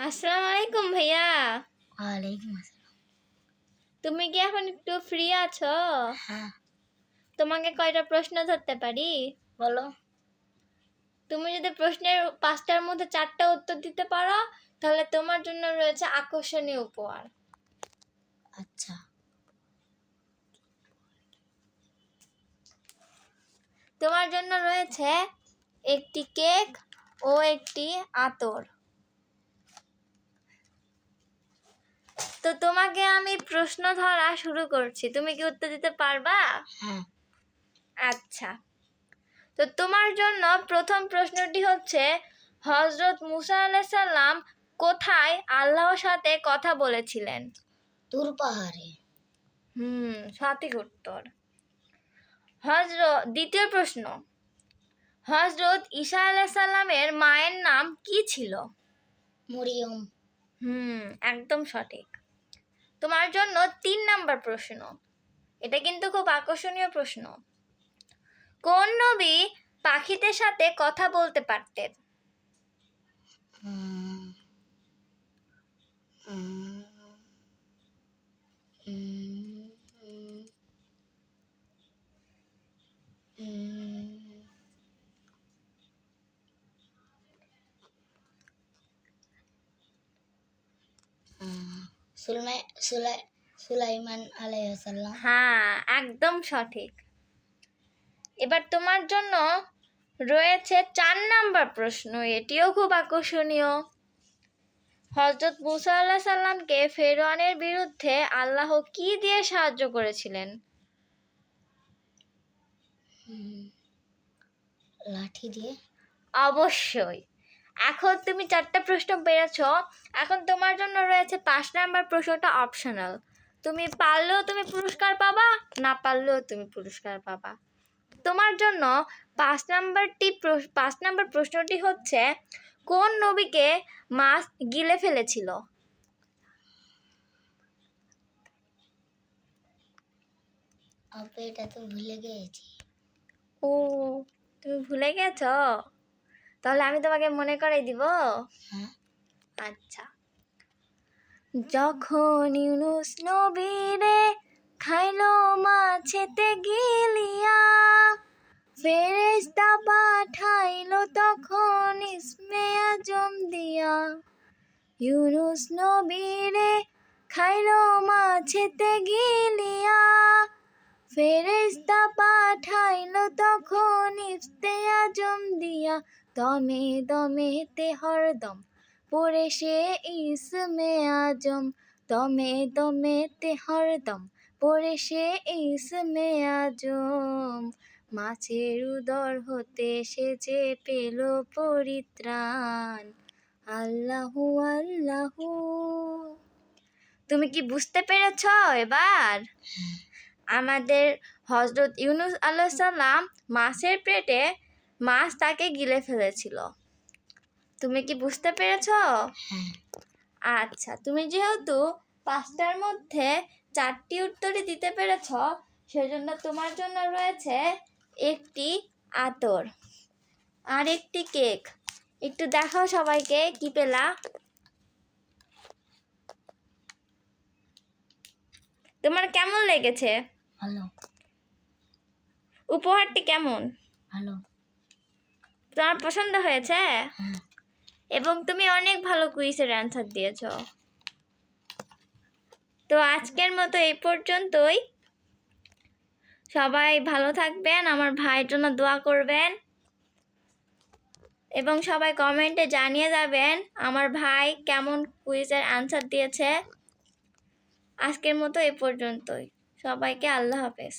আসসালামু আলাইকুম ভাইয়া। ওয়ালাইকুম আসসালাম। তুমি কি এখন একটু ফ্রি আছো? হ্যাঁ। তোমাকে কয়টা প্রশ্ন ধরতে পারি? বলো। তুমি যদি প্রশ্নের পাঁচটার মধ্যে চারটা উত্তর দিতে পারো তাহলে তোমার জন্য রয়েছে আকর্ষণীয় উপহার। আচ্ছা। তোমার জন্য রয়েছে একটি কেক ও একটি আতর। তো তোমাকে আমি প্রশ্ন ধরা শুরু করছি। তুমি কি উত্তর দিতে পারবা? হ্যাঁ। আচ্ছা। তো তোমার জন্য প্রথম প্রশ্নটি হচ্ছে হজরত মুসা আলাইসাল্লাম কোথায় আল্লাহর সাথে কথা বলেছিলেন? দূর পাহাড়ে। হুম সঠিক উত্তর। হজরত দ্বিতীয় প্রশ্ন হজরত ঈশা আলাইসাল্লামের মায়ের নাম কি ছিল? মরিয়ম। হুম, একদম সঠিক। তোমার জন্য তিন নাম্বার প্রশ্ন। এটা কিন্তু খুব আকর্ষণীয় প্রশ্ন। কোন নবী পাখিদের সাথে কথা বলতে পারতেন? সুলাইমান আলাইসাল্লাম হ্যাঁ একদম সঠিক। এবার তোমার জন্য রয়েছে চার নাম্বার প্রশ্ন এটিও খুব আকর্ষণীয়। হজরত মুসা আল্লাহ সাল্লামকে ফেরোয়ানের বিরুদ্ধে আল্লাহ কি দিয়ে সাহায্য করেছিলেন? লাঠি দিয়ে? অবশ্যই। এখন তুমি চারটা প্রশ্ন পেরেছ। এখন তোমার জন্য রয়েছে পাঁচ নাম্বার প্রশ্নটা অপশনাল তুমি পারলেও তুমি পুরস্কার পাবা না পারলেও তুমি পুরস্কার পাবা। তোমার জন্য পাঁচ নাম্বারটি পাঁচ নাম্বার প্রশ্নটি হচ্ছে কোন নবীকে মাছ গিলে ফেলেছিল? এটা তো ভুলে গিয়েছি। ও তুমি ভুলে গেছো? তাহলে আমি তোমাকে মনে করাই দিব। হ্যাঁ। আচ্ছা। যখন ইউনুস নবীরে খাইলো মাছেতে গিলিয়া ফেরেশতা পাঠাইলো তখন ইসমে আজম দিয়া। ইউনুস নবীরে খাইলো মাছেতে গিলিয়া ফেরেশতা পাঠাইলো তখন ইফতে আজম দিয়া, দমে দমেতে হরদম পড়ে সে ইসমে আজম, দমে দমেতে হরদম পড়ে সে ইসমে আজম, মাছের উদর হতে সে যে পেল পরিত্রাণ। আল্লাহু আল্লাহু। তুমি কি বুঝতে পেরেছ এবার? আমাদের হজরত ইউনুস আল্লাহ সাল্লাম মাছের পেটে মাছ তাকে গিলে ফেলেছিল। তুমি কি বুঝতে পেরেছ? হ্যাঁ। আচ্ছা তুমি যেহেতু পাঁচটার মধ্যে চারটি উত্তরই দিতে পেরেছ সেজন্য তোমার জন্য রয়েছে একটি আতর আর একটি কেক। একটু দেখাও সবাইকে কি পেলা? তোমার কেমন লেগেছে? ভালো। উপহারটি কেমন? ভালো। তোমার পছন্দ হয়েছে? হ্যাঁ। এবং তুমি অনেক ভালো কুইজের অ্যান্সার দিয়েছ। তো আজকের মতো এই পর্যন্তই। সবাই ভালো থাকবেন আমার ভাইয়ের জন্য দোয়া করবেন। এবং সবাই কমেন্টে জানিয়ে যাবেন আমার ভাই কেমন কুইজের অ্যান্সার দিয়েছে। আজকের মতো এই পর্যন্তই। সবাইকে আল্লাহ হাফেজ।